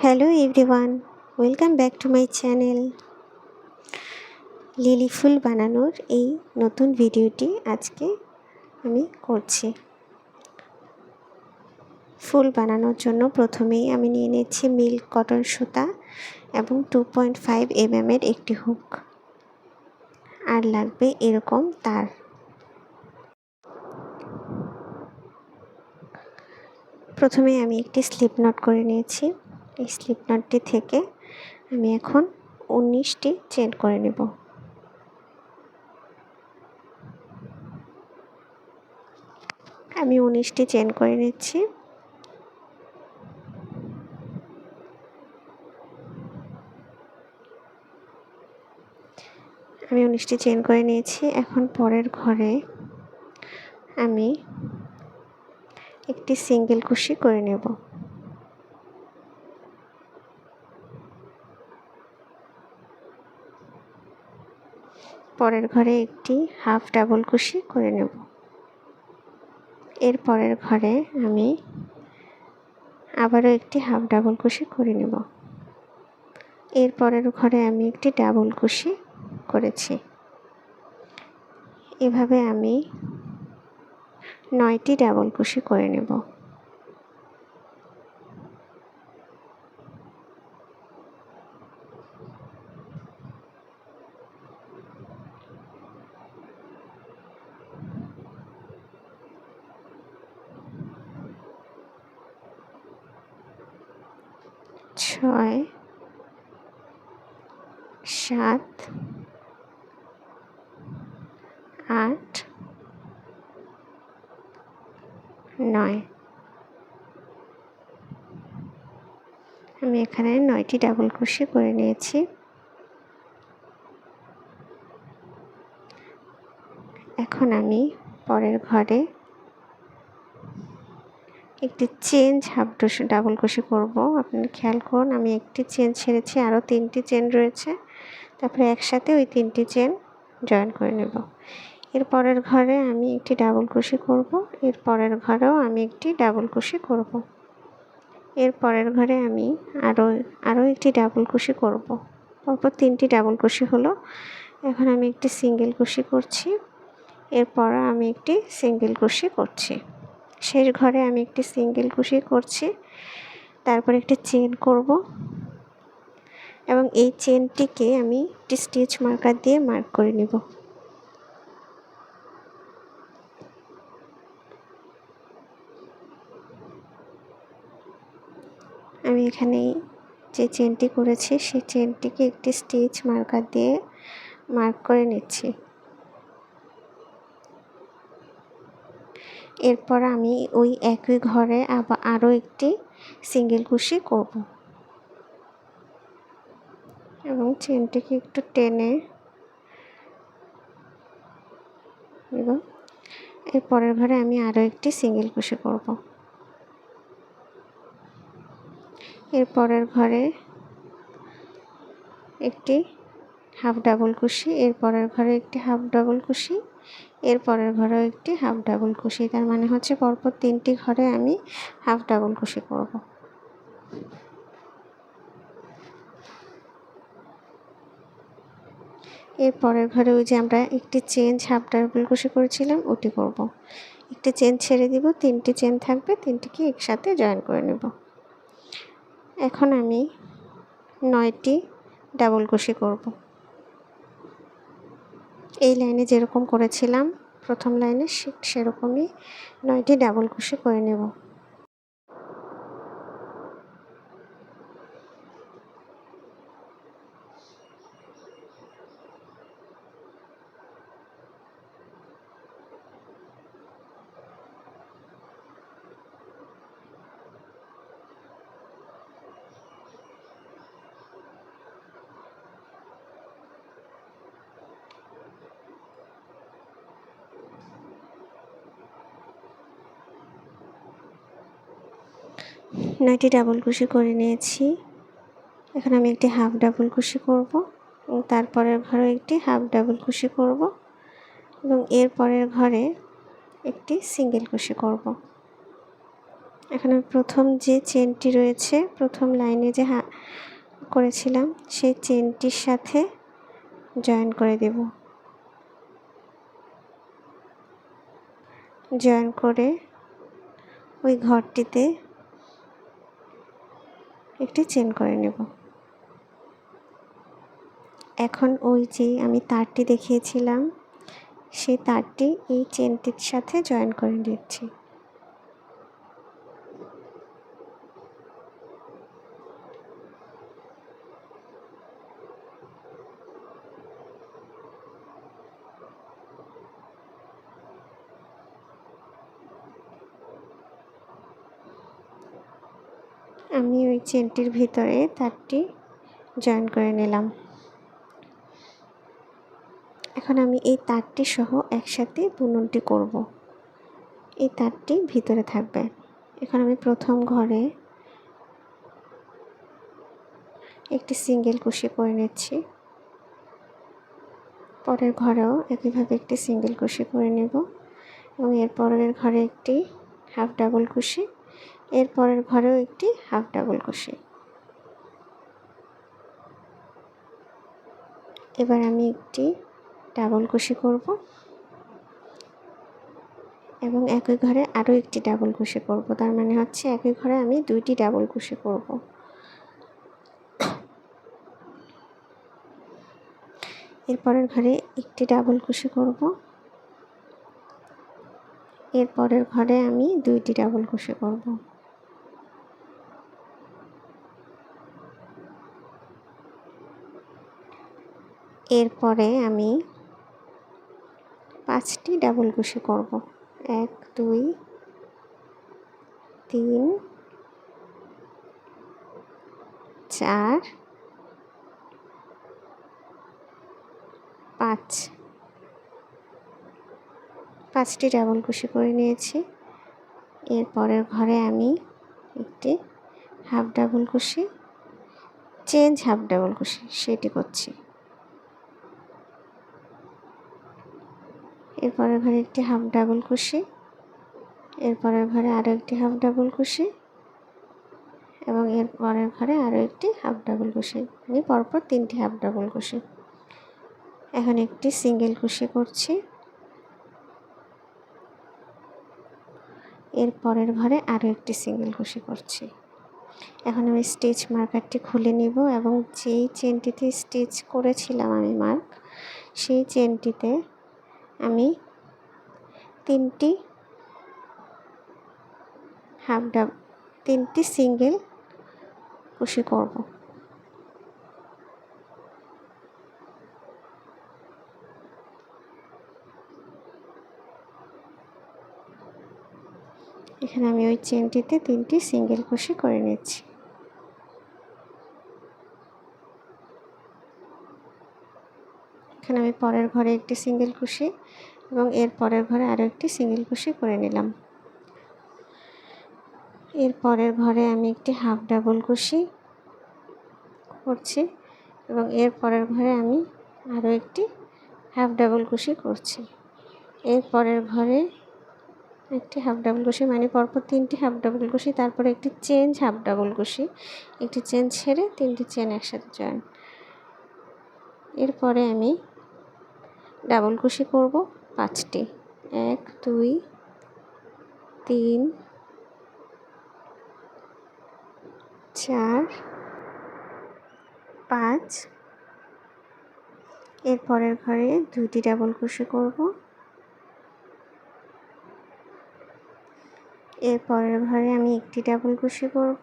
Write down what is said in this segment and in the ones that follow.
Hello everyone welcome back to my channel lily ফুল বানানোর এই নতুন ভিডিওটি আজকে আমি করছি। ফুল বানানোর জন্য প্রথমেই আমি নিয়ে নিচ্ছি মিল্ক কটন সুতা এবং টু পয়েন্ট ফাইভ এম এর একটি হুক। আর লাগবে এরকম তার। প্রথমে আমি একটি স্লিপ নট করে নিয়েছি। এই স্লিপ নটটি থেকে আমি এখন উনিশটি চেন করে নেব। আমি উনিশটি চেন করে নিচ্ছি। আমি উনিশটি চেন করে নিয়েছি। এখন পরের ঘরে আমি একটি সিঙ্গেল কুশি করে নেব। পরের ঘরে একটি হাফ ডাবল কুশি করে নেব। এর পরের ঘরে আমি আবারও একটি হাফ ডাবল কুশি করে নেব। এর পরের ঘরে আমি একটি ডাবল কুশি করেছি। এভাবে আমি নয়টি ডাবল কুশি করে নেব। ছয়, সাত, আট, নয়। আমি এখানে নয়টি ডাবল ক্রোশে করে নিয়েছি। এখন আমি পরের ঘরে একটি চেন হাফ ডাবল ক্রোশে করব। আপনারা খেয়াল করুন, আমি একটি চেন ছেড়েছি, আরও তিনটি চেন রয়েছে। তারপরে একসাথে ওই তিনটি চেন জয়েন করে নেব। এর পরের ঘরে আমি একটি ডাবল ক্রোশি করব। এর পরের ঘরেও আমি একটি ডাবল ক্রোশি করব। এর পরের ঘরে আমি আরও আরও একটি ডাবল ক্রোশি করব। পরপর তিনটি ডাবল ক্রোশি হলো। এখন আমি একটি সিঙ্গেল ক্রোশি করছি। এরপর আমি একটি সিঙ্গেল ক্রোশি করছি। শেষ ঘরে আমি একটি সিঙ্গেল কুশি করছি। তারপর একটি চেন করব। এবং এই চেনটিকে আমি একটি স্টিচ মার্কার দিয়ে মার্ক করে নেব। আমি এখানে যে চেনটি করেছি, সেই চেনটিকে একটি স্টিচ মার্কার দিয়ে মার্ক করে নিচ্ছি। এরপর আমি ওই একই ঘরে আবার আরও একটি সিঙ্গেল কুশি করব। এবং চেনটিকে একটু টেনে এবং এর পরের ঘরে আমি আরও একটি সিঙ্গেল কুশি করব। এর পরের ঘরে একটি হাফ ডাবল কুশি এর পরের ঘরে একটি হাফ ডাবল কুশি এর পরের ঘরেও একটি হাফ ডাবল কুশি তার মানে হচ্ছে পরপর তিনটি ঘরে আমি হাফ ডাবল কুশি করব। এর পরের ঘরে ওই যে আমরা একটি চেন হাফ ডাবল কুশি করেছিলাম, ওটি করব। একটি চেন ছেড়ে দিব, তিনটি চেন থাকবে, তিনটিকে একসাথে জয়েন করে নেব। এখন আমি নয়টি ডাবল কুশি করব। এই লাইনে যেরকম করেছিলাম প্রথম লাইনে সেরকমই নয়টি ডাবল কুশি করে নেব। নয়টি ডাবল কুশি করে নিয়েছি। এখন আমি একটি হাফ ডাবল কুশি করব তারপরের ঘরে একটি হাফ ডাবল কুশি করব এবং এর পরের ঘরে একটি সিঙ্গেল কুশি করব। এখানে প্রথম যে চেনটি রয়েছে, প্রথম লাইনে যে হা করেছিলাম, সেই চেনটির সাথে জয়েন করে দেব। জয়েন করে ওই ঘরটিতে একটি চেন করে নেব। এখন ওই যে আমি তারটি দেখিয়েছিলাম সেই তারটি এই চেনটির সাথে জয়েন করে দিচ্ছি আমি ওই চেনটির ভিতরে তারটি জয়েন করে নিলাম। এখন আমি এই তারটি সহ একসাথে বুননটি করব। এই তারটি ভিতরে থাকবে। এখন আমি প্রথম ঘরে একটি সিঙ্গেল কুশি করে নিচ্ছি। পরের ঘরেও একইভাবে একটি সিঙ্গেল কুশি করে নেব এবং এর পরের ঘরে একটি হাফ ডাবল কুশি এর পরের ঘরেও একটি হাফ ডাবল কুশি এবার আমি একটি ডাবল কুশি করব। এবং একই ঘরে আরও একটি ডাবল কুশি করব। তার মানে হচ্ছে একই ঘরে আমি দুইটি ডাবল কুশি করব। এরপরের ঘরে একটি ডাবল কুশি করব। এরপরের ঘরে আমি দুইটি ডাবল কুশি করব। এরপরে আমি পাঁচটি ডাবল কুশি করব। এক, দুই, তিন, চার, পাঁচ। পাঁচটি ডাবল কুশি করে নিয়েছি। এরপরের ঘরে আমি একটি হাফ ডাবল কুশি চেঞ্জ হাফ ডাবল কুশি সেটি করছি। এরপরের ঘরে একটি হাফ ডাবল কুশি, এরপরের ঘরে আরও একটি হাফ ডাবল কুশি এবং এর পরের ঘরে আরও একটি হাফ ডাবল কুশি। মানে পরপর তিনটি হাফ ডাবল কুশি। এখন একটি সিঙ্গেল কুশি করছি। এর পরের ঘরে আরও একটি সিঙ্গেল কুশি করছি। এখন আমি স্টিচ মার্কারটি খুলে নিব এবং যেই চেনটিতে স্টিচ করেছিলাম আমি মার্ক, সেই চেনটিতে আমি তিনটি হাফ ডাব তিনটি সিঙ্গেল কুশি করব। এখানে আমি ওই চেনটিতে তিনটি সিঙ্গেল কুশি করে নিচ্ছি। এখানে আমি পরের ঘরে একটি সিঙ্গেল কুশি এবং এর পরের ঘরে আরও একটি সিঙ্গেল কুশি করে নিলাম। এর পরের ঘরে আমি একটি হাফ ডাবল কুশি করছি এবং এর পরের ঘরে আমি আরও একটি হাফ ডাবল কুশি করছি। এর পরের ঘরে একটি হাফ ডাবল কুশি মানে পরপর তিনটি হাফ ডাবল কুশি তারপরে একটি চেঞ্জ হাফ ডাবল কুশি একটি চেন ছেড়ে তিনটি চেন একসাথে জয়েন। এরপরে আমি ডাবল কুশি করব পাঁচটি। এক, দুই, তিন, চার, পাঁচ। এর পরের ঘরে দুইটি ডাবল কুশি করব। এর পরের ঘরে আমি একটি ডাবল কুশি করব।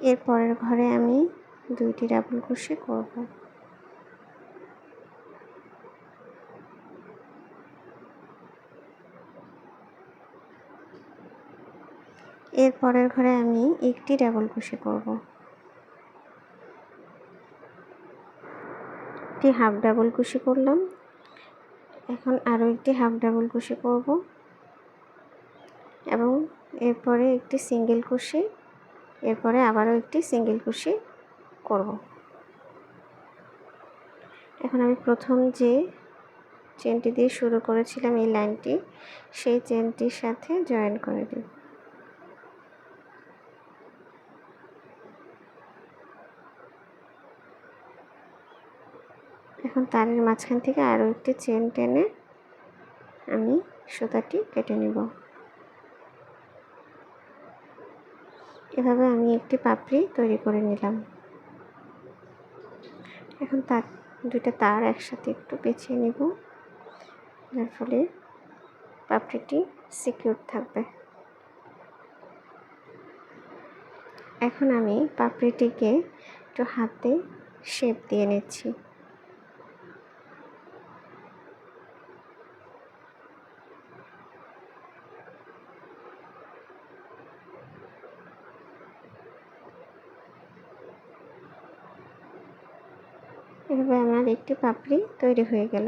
এর পরের ঘরে আমি দুইটি ডাবল কুশি করব। এর পরের ঘরে আমি একটি ডাবল কুশি করব। একটি হাফ ডাবল কুশি করলাম। এখন আরও একটি হাফ ডাবল কুশি করব। এবং এরপরে একটি সিঙ্গেল কুশি এরপরে আবারও একটি সিঙ্গেল কুশি করব। এখন আমি প্রথম যে চেনটি দিয়ে শুরু করেছিলাম এই লাইনটি, সেই চেনটির সাথে জয়েন করে দিই। এখন তারের মাঝখান থেকে আরও একটি চেন টেনে আমি সুতাটি কেটে নেব। এভাবে আমি একটি পাপড়ি তৈরি করে নিলাম। এখন তার, দুইটা তার একসাথে একটু পেঁচিয়ে নেব। যার ফলে পাপড়িটি সিকিউর থাকবে। এখন আমি পাপড়িটিকে একটু হাতে শেপ দিয়ে নিচ্ছি এভাবে আমার একটি পাপড়ি তৈরি হয়ে গেল।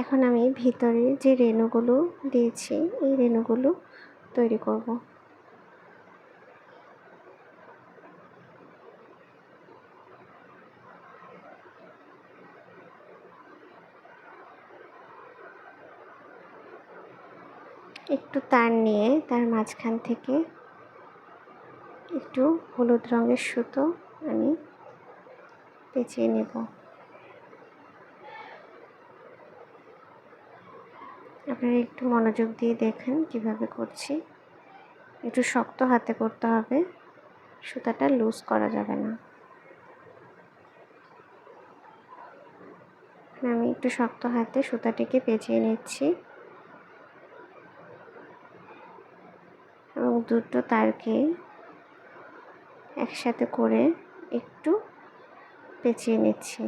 এখন আমি ভিতরে যে রেণুগুলো দিয়েছি, এই রেণুগুলো তৈরি করব। একটু তার নিয়ে তার মাঝখান থেকে একটু হলুদ রঙের সুতো আমি পেঁচিয়ে নেব। আপনারা একটু মনোযোগ দিয়ে দেখেন কীভাবে করছি। একটু শক্ত হাতে করতে হবে, সুতাটা লুজ করা যাবে না। আমি একটু শক্ত হাতে সুতাটিকে পেঁচিয়ে নিচ্ছি। এবং দুটো তারকে একসাথে করে একটু পেঁচিয়ে নিচ্ছি।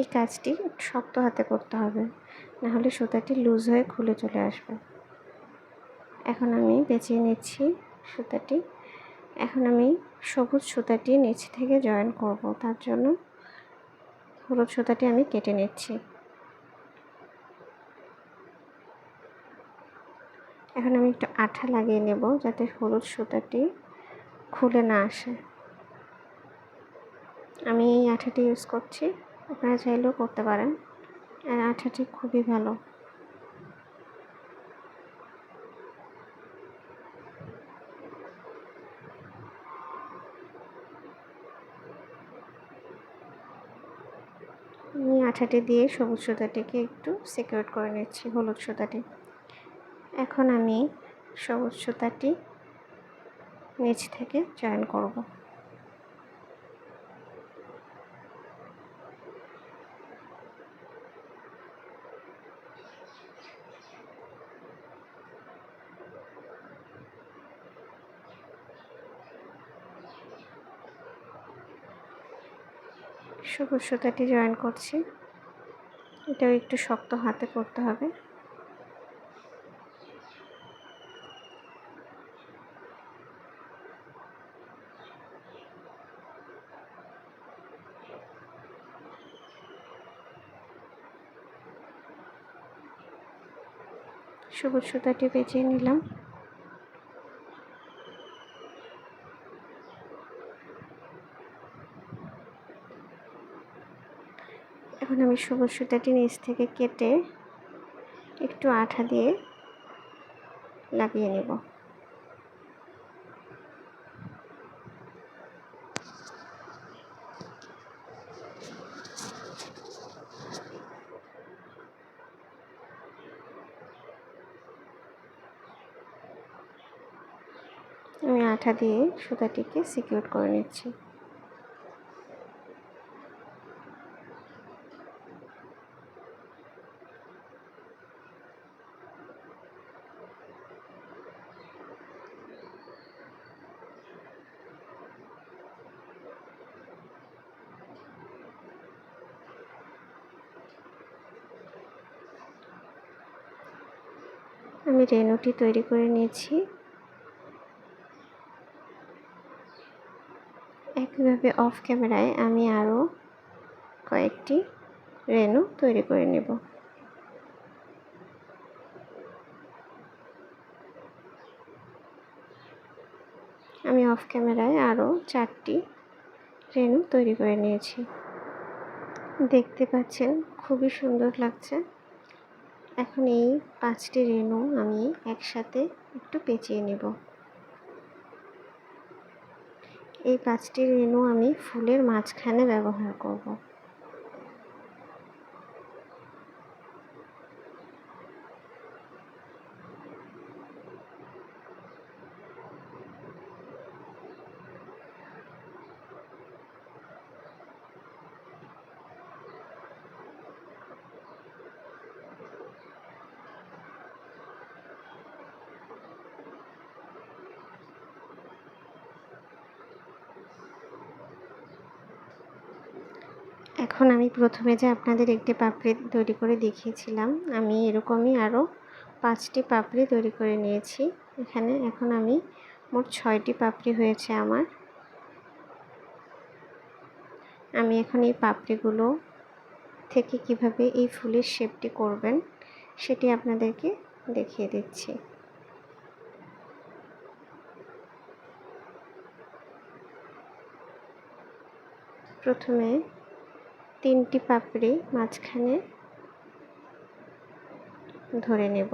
এই কাজটি শক্ত হাতে করতে হবে, নাহলে সুতাটি লুজ হয়ে খুলে চলে আসবে। এখন আমি বেঁচিয়ে নিচ্ছি সুতাটি। এখন আমি সবুজ সুতাটি নিচ থেকে জয়েন করব, তার জন্য হলুদ সুতাটি আমি কেটে নিচ্ছি। এখন আমি একটু আঠা লাগিয়ে নেব যাতে হলুদ সুতাটি খুলে না আসে। আমি এই আঠাটি ইউজ করছি। আপনারা চাইলেও করতে পারেন। আর আঠাটি খুবই ভালো। আমি আঠাটি দিয়ে সবুজ সুতাটিকে একটু সিকিউর করে নিচ্ছি, হলুদ সুতাটি। এখন আমি সবুজ সুতাটি নিচ থেকে জয়েন করব। সবুজ সুতাটি জয়েন করছি। এটাও একটু শক্ত হাতে করতে হবে। সবুজ সুতাটি বেঁচে নিলাম। এখন আমি সবুজ সুতাটি নিচ থেকে কেটে একটু আঠা দিয়ে লাগিয়ে নেব। আমি আঠা দিয়ে সুতাটিকে সিকিউর করে নিচ্ছি। আমি রেনুটি তৈরি করে নিয়েছি। এইভাবে অফ ক্যামেরায় আমি আরও কয়েকটি রেনু তৈরি করে নেব। আমি অফ ক্যামেরায় আরও চারটি রেনু তৈরি করে নিয়েছি। দেখতে পাচ্ছেন, খুবই সুন্দর লাগছে। এখন এই পাঁচটি রেনু আমি একসাথে একটু পেঁচিয়ে নেব। এই পাঁচটি রেনু আমি ফুলের মাঝখানে ব্যবহার করব। এখন আমি প্রথমে যে আপনাদের একটি পাপড়ি তৈরি করে দেখিয়েছিলাম, আমি এরকমই আরও পাঁচটি পাপড়ি তৈরি করে নিয়েছি। এখানে এখন আমি মোট ছয়টি পাপড়ি হয়েছে আমার। আমি এখন এই পাপড়িগুলো থেকে কীভাবে এই ফুলের শেপটি করবেন সেটি আপনাদেরকে দেখিয়ে দিচ্ছি। প্রথমে তিনটি পাপড়ি মাঝখানে ধরে নেব।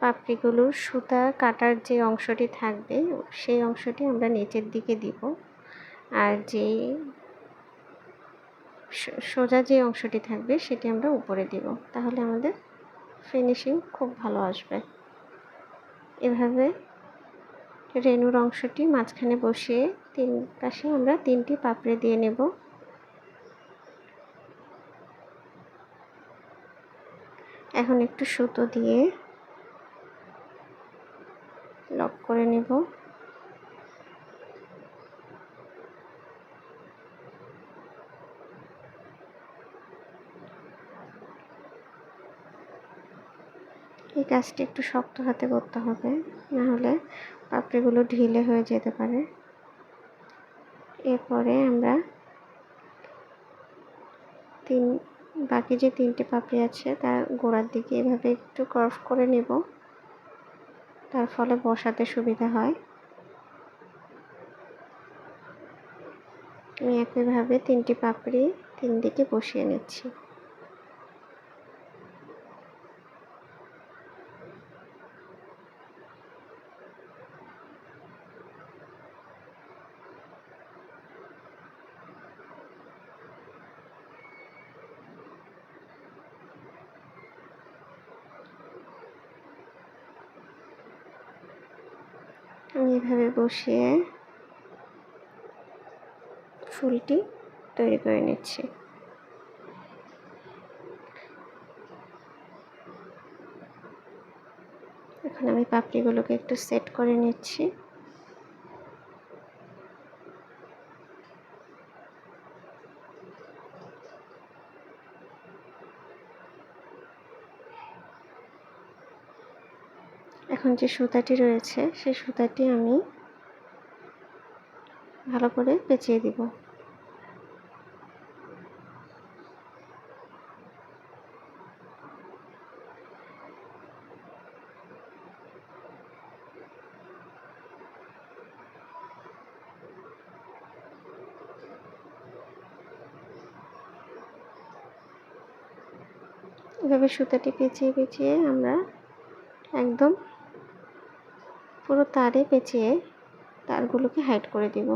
পাপড়িগুলোর সুতা কাটার যে অংশটি থাকবে, সেই অংশটি আমরা নিচের দিকে দিব। আর যে সোজা যে অংশটি থাকবে, সেটি আমরা উপরে দিব। তাহলে আমাদের ফিনিশিং খুব ভালো আসবে। এভাবে রেনুর অংশটি মাঝখানে বসিয়ে তিন পাশে আমরা তিনটি পাপড়ে দিয়ে নেব। এখন একটু সুতো দিয়ে লক করে নেব। এই কাজটি একটু শক্ত হাতে করতে হবে নাহলে পাপড়িগুলো ঢিলে হয়ে যেতে পারে। এরপরে আমরা তিন, বাকি যে তিনটে পাপড়ি আছে, তার গোড়ার দিকে এভাবে একটু কর্ভ করে নেব। তার ফলে বসাতে সুবিধা হয়। আমি একইভাবে তিনটি পাপড়ি তিন দিকে বসিয়ে নিচ্ছি। আমি এভাবে বসিয়ে ফুলটি তৈরি করে নিচ্ছি। এখন আমি পাপড়িগুলোকে একটু সেট করে নিচ্ছি। এখন যে সুতাটি রয়েছে, সেই সুতাটি আমি ভালো করে পেঁচিয়ে দিব। এভাবে সুতাটি পেঁচিয়ে পেঁচিয়ে আমরা একদম পুরো তারে পেঁচিয়ে তারগুলোকে হাইড করে দিব।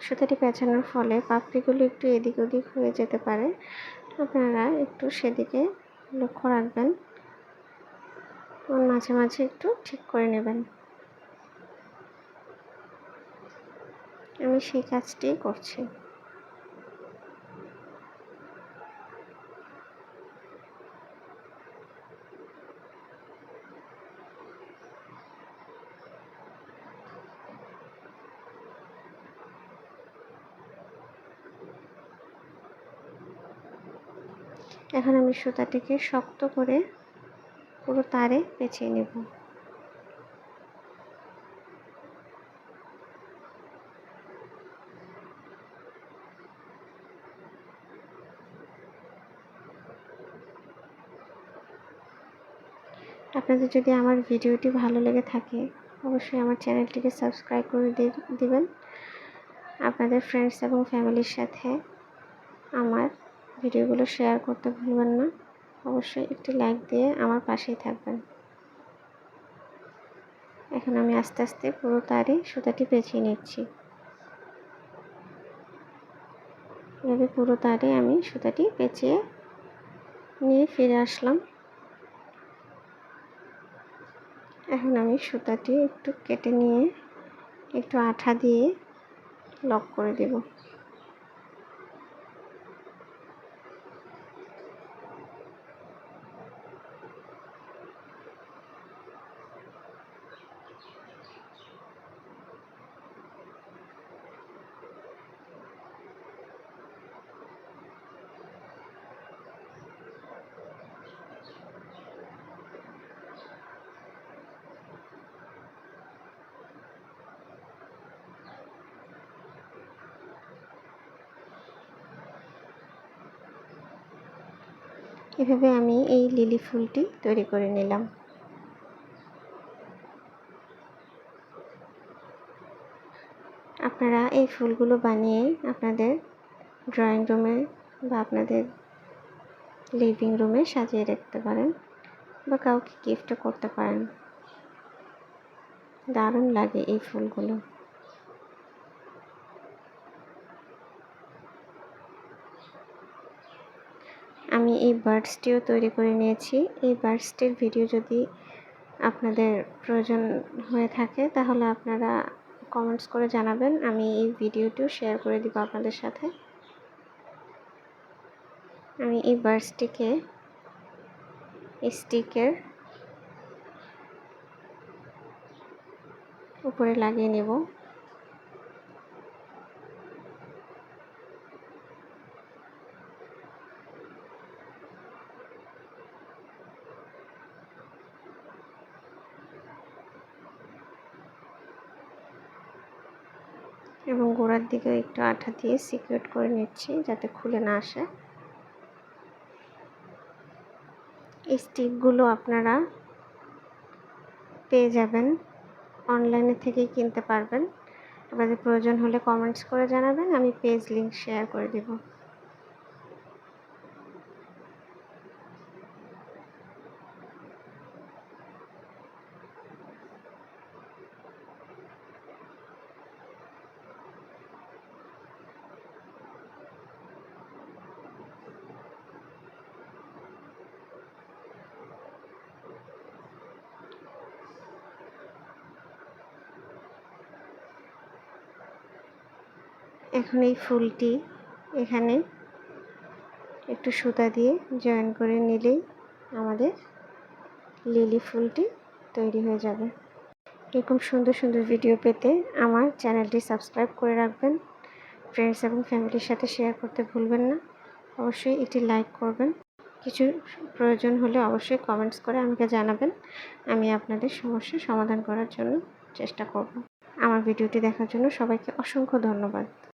সুতাটি পেঁচানোর ফলে পাপড়িগুলো একটু এদিক ওদিক হয়ে যেতে পারে। আপনারা একটু সেদিকে লক্ষ্য রাখবেন। মাঝে মাঝে একটু ঠিক করে নেবেন। আমি সেই কাজটি করছি। এখন আমি সুতাটিকে শক্ত করে পুরো তারে পেঁচিয়ে নেব। আপনাদের যদি আমার ভিডিওটি ভালো লেগে থাকে, অবশ্যই আমার চ্যানেলটিকে সাবস্ক্রাইব করে দিবেন। আপনাদের ফ্রেন্ডস এবং ফ্যামিলির সাথে আমার ভিডিওগুলো শেয়ার করতে ভুলবেন না। অবশ্যই একটি লাইক দিয়ে আমার পাশেই থাকবেন। এখন আমি আস্তে আস্তে পুরো তারে সুতাটি পেঁচিয়ে নিচ্ছি। এভাবে পুরো তারে আমি সুতাটি পেঁচিয়ে নিয়ে ফিরে আসলাম। এখন আমি সুতাটি একটু কেটে নিয়ে একটু আঠা দিয়ে লক করে দেব। এভাবে আমি এই লিলি ফুলটি তৈরি করে নিলাম। আপনারা এই ফুলগুলো বানিয়ে আপনাদের ড্রয়িং রুমে বা আপনাদের লিভিং রুমে সাজিয়ে রাখতে পারেন বা কাউকে গিফটও করতে পারেন। দারুণ লাগে এই ফুলগুলো। আমি এই বার্ডসটিও তৈরি করে নিয়েছি। এই বার্ডসটির ভিডিও যদি আপনাদের প্রয়োজন হয়ে থাকে, তাহলে আপনারা কমেন্টস করে জানাবেন। আমি এই ভিডিওটিও শেয়ার করে দিব আপনাদের সাথে। আমি এই বার্ডসটিকে স্টিকের উপরে লাগিয়ে নেব। এবং গোড়ার দিকে একটু আঠা দিয়ে সিকিউর করে নিচ্ছি যাতে খুলে না আসে। এই স্টিকগুলো আপনারা পেয়ে যাবেন। অনলাইনে থেকেই কিনতে পারবেন। আপনাদের প্রয়োজন হলে কমেন্টস করে জানাবেন, আমি পেজ লিঙ্ক শেয়ার করে দেবো। এখন এই ফুলটি এখানে একটু সুতা দিয়ে জয়েন করে নিলেই আমাদের লিলি ফুলটি তৈরি হয়ে যাবে। এরকম সুন্দর সুন্দর ভিডিও পেতে আমার চ্যানেলটি সাবস্ক্রাইব করে রাখবেন। ফ্রেন্ডস এবং ফ্যামিলির সাথে শেয়ার করতে ভুলবেন না। অবশ্যই এটি লাইক করবেন। কিছু প্রয়োজন হলে অবশ্যই কমেন্টস করে আমাকে জানাবেন। আমি আপনাদের সমস্যা সমাধান করার জন্য চেষ্টা করব। আমার ভিডিওটি দেখার জন্য সবাইকে অসংখ্য ধন্যবাদ।